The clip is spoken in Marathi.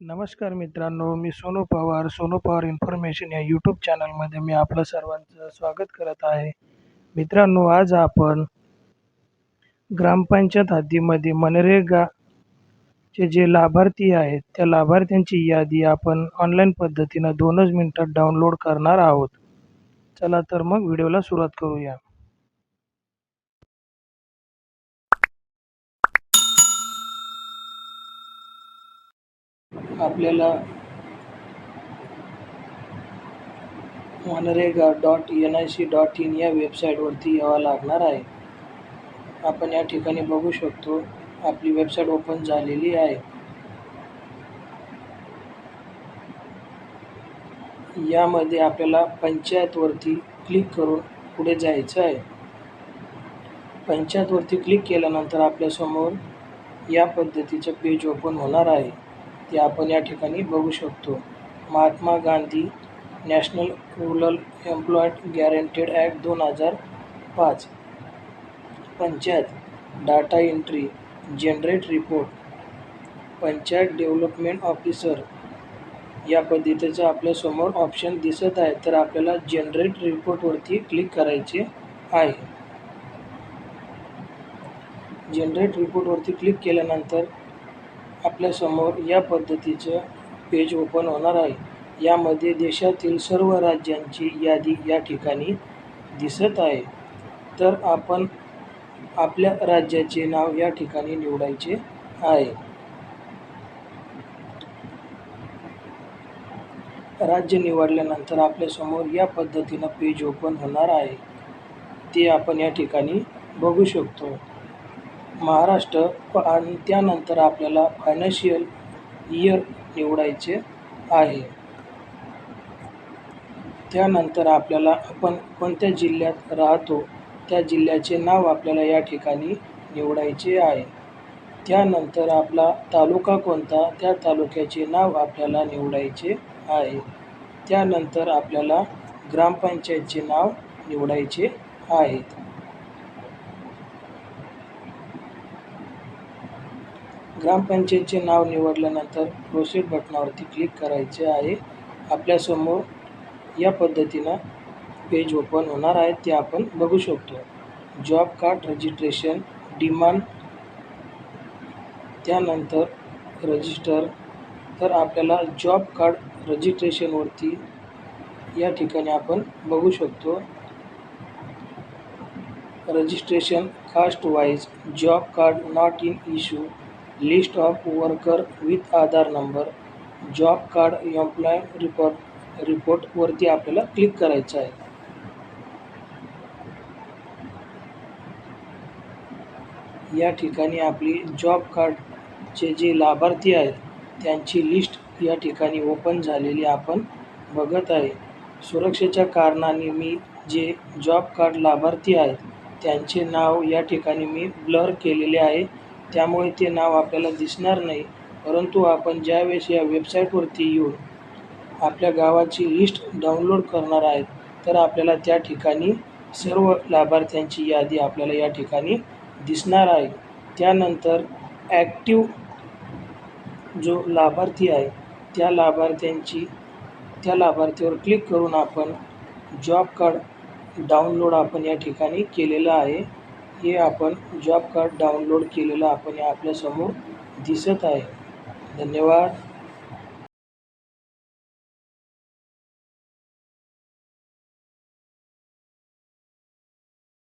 नमस्कार मित्रांनो मी सोनू पवार सोनू पवार इन्फॉर्मेशन या यूट्यूब चॅनलमध्ये मी आपलं सर्वांचं स्वागत करत आहे. मित्रांनो आज आपण ग्रामपंचायत हद्दीमध्ये मनरेगाचे जे लाभार्थी आहेत त्या लाभार्थ्यांची यादी आपण ऑनलाईन पद्धतीनं दोनच मिनटात डाउनलोड करणार आहोत. चला तर मग व्हिडिओला सुरुवात करूया. आपल्याला MNREGA dot N I C dot in या वेबसाईटवरती यावं लागणार आहे. आपण या ठिकाणी बघू शकतो आपली वेबसाईट ओपन झालेली आहे. यामध्ये आपल्याला पंचायतवरती क्लिक करून पुढे जायचं आहे. पंचायतवरती क्लिक केल्यानंतर आपल्यासमोर या पद्धतीचं पेज ओपन होणार आहे. ते आपण या ठिकाणी बघू शकतो. Mahatma Gandhi national rural employed guaranteed act दोन हजार पाच. Panchayat data entry generate report. Panchayat development officer. या पद्धतीचं आपल्यासमोर ऑप्शन दिसत आहे तर आपल्याला जनरेट रिपोर्टवरती क्लिक करायचे आहे. जनरेट रिपोर्टवरती क्लिक केल्यानंतर आपल्यासमोर या पद्धतीचं पेज ओपन होणार आहे. यामध्ये देशातील सर्व राज्यांची यादी या ठिकाणी दिसत आहे. तर आपण आपल्या राज्याचे नाव या ठिकाणी निवडायचे आहे. राज्य निवडल्यानंतर आपल्यासमोर या पद्धतीनं पेज ओपन होणार आहे. ते आपण या ठिकाणी बघू शकतो. महाराष्ट्र आणि त्यानंतर आपल्याला फायनान्शियल इयर निवडायचे आहे. त्यानंतर आपल्याला आपण कोणत्या जिल्ह्यात राहतो त्या जिल्ह्याचे नाव आपल्याला या ठिकाणी निवडायचे आहे. त्यानंतर आपला तालुका कोणता त्या तालुक्याचे नाव आपल्याला निवडायचे आहे. त्यानंतर आपल्याला ग्रामपंचायतचे नाव निवडायचे आहेत ग्रामपंचायतचे नाव निवडल्यानंतर प्रोसीड बटनावरती क्लिक करायचे आहे. आपल्यासमोर या पद्धतीनं पेज ओपन होणार आहे. ते आपण बघू शकतो. Job card registration demand. त्यानंतर रजिस्टर. तर आपल्याला जॉब कार्ड रजिस्ट्रेशनवरती या ठिकाणी आपण बघू शकतो. Registration caste wise job card not in issue. List of worker with Aadhaar number job card employ report रिपोर्टवरती आपल्याला क्लिक करायचं आहे. या ठिकाणी आपली जॉब कार्डचे जे लाभार्थी आहेत त्यांची लिस्ट या ठिकाणी ओपन झालेली आपण बघत आहे. सुरक्षेच्या कारणाने मी जे जॉब कार्ड लाभार्थी आहेत त्यांचे नाव या ठिकाणी मी ब्लर केलेले आहे. त्यामुळे ते नाव आपल्याला दिसणार नाही. परंतु आपण ज्यावेळेस या वेबसाईटवरती येऊन आपल्या गावाची लिस्ट डाउनलोड करणार आहेत तर आपल्याला त्या ठिकाणी सर्व लाभार्थ्यांची यादी आपल्याला या ठिकाणी दिसणार आहे. त्यानंतर ॲक्टिव जो लाभार्थी आहे त्या लाभार्थ्यांची त्या लाभार्थीवर क्लिक करून आपण जॉब कार्ड डाउनलोड आपण या ठिकाणी केलेलं आहे. हे आपण जॉब कार्ड डाउनलोड केलेलं आपण आपल्यासमोर दिसत आहे. धन्यवाद.